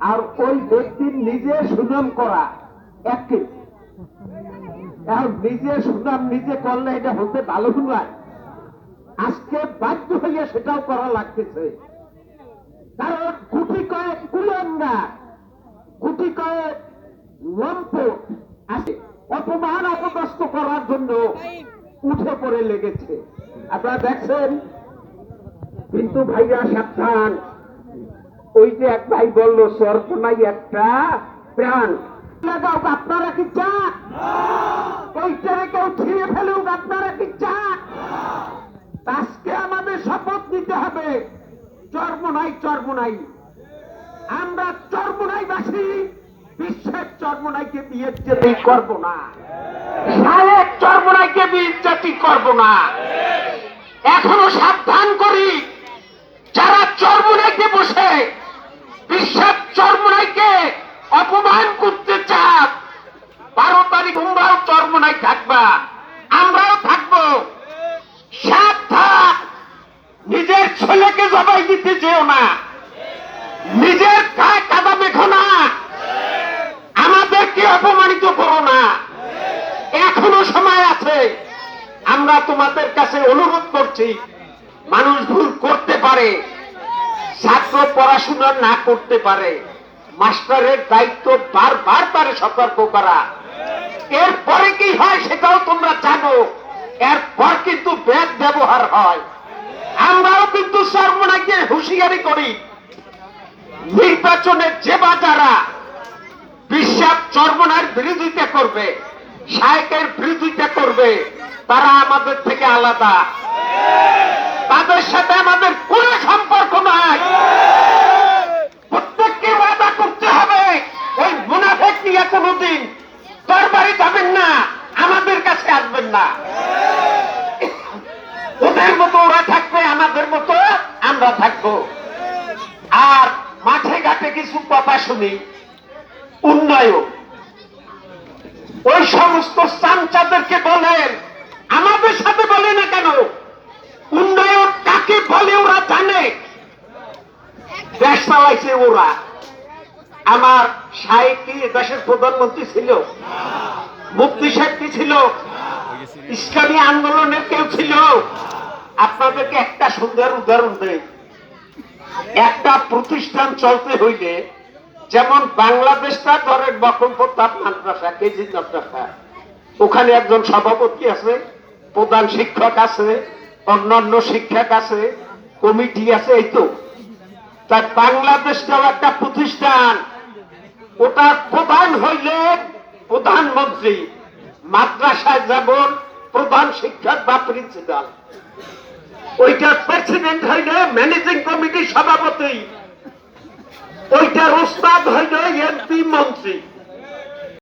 আর ওই ব্যক্তির নিজে সুনাম করা একই এখন নিজে সুনাম নিজে করলে এটা হতে ভালো নয়। আজকে বাধ্য হইয়া সেটাও করা লাগতেছে। কারণ গুটি কয়েক কুলঙ্গা গুটি কয়েক লম্পট আছে। অপমান অপদস্থ করার জন্য উঠে পড়ে লেগেছে। আপনারা দেখছেন? কিন্তু ভাইয়া সাবধান। ওই যে এক ভাই বলল সর্বনাই একটা প্রাণ। লাগাও আপনারা কি চান ওইটারে কেউ ছিঁড়ে ফেলুক আপনারা কি চান আজকে আমাদের শপথ নিতে হবে। চর্মনাই চর্মনাই আমরা চর্মনাইবাসী বিশ্বের চর্মনাইকে বিয়ে যেতে করব না। সাহেব চর্মনাইকে বিয়ে জাতি করব না। এখনও সাবধান করি যারা চর্মনাইকে বসে বিশ্বের চর্মনাইকে অপমান করতে চান বারো তারিখ তোমরাও চর্মনাই থাকবা আমরাও থাকব সাবধান নিজের ছেলেকে জবাই দিতে যেও না। নিজের কাদা মেখো না। আমাদেরকে অপমানিত করো না। এখনও সময় আছে। আমরা তোমাদের কাছে অনুরোধ করছি, মানুষ ভুল করতে পারে, ছাত্র পড়াশোনা না করতে পারে, মাস্টারের দায়িত্ব বারবার তারে সতর্ক করা। এরপরে কি হয় সেটাও তোমরা জানো, এরপর কিন্তু ব্যাগ ব্যবহার হয়। আমরাও সর্বনাকে হুঁশিয়ারি করি, নির্বাচনে যে বা যারা বিশ্বাস চর্মনার বিরোধিতা করবে, শায়কের বিরোধিতা করবে, তারা আমাদের থেকে আলাদা। তাদের সাথে আমাদের কোনো সম্পর্ক নাই। প্রত্যেককে ওয়াদা করতে হবে ওই মুনাফেক নিয়ে কোনোদিন দরবারে যাবেন না, আমাদের কাছে আসবেন না ওদের মতো ওরা থাকবে আমাদের মতো আমরা থাকব আর মাঠে ঘাটে কিছু শুনি উন্নয়ন। ওই সমস্ত চামচাদেরকে বলেন, আমাদের সাথে বলে না কেন? উন্নয়ন কাকে বলে ওরা জানে? দেশ চালাইছে ওরা। আমার সাহেব কি দেশের প্রধানমন্ত্রী ছিল? মুক্তি সাহেব কি ছিল? ইসলামী আন্দোলনের কেউ ছিল? আপনাদেরকে একটা সুন্দর উদাহরণ দেয় একটা প্রতিষ্ঠান চলতে হইলে যেমন বাংলাদেশটা ধরেন বকম প্রতাপ মাদ্রাসা কেজি মাদ্রাসা ওখানে একজন সভাপতি আছে, প্রধান শিক্ষক আছে, অন্যান্য শিক্ষক আছে, কমিটি আছে, এই তো। তাই বাংলাদেশটাও একটা প্রতিষ্ঠান ওটার প্রধান হইলে প্রধানমন্ত্রী, মাদ্রাসায় যেমন প্রধান শিক্ষক বা প্রিন্সিপাল, ওইটার প্রেসিডেন্ট হইলে ম্যানেজিং কমিটির সভাপতি ওইটার উস্তাদ হইল এমপি মন্ত্রী।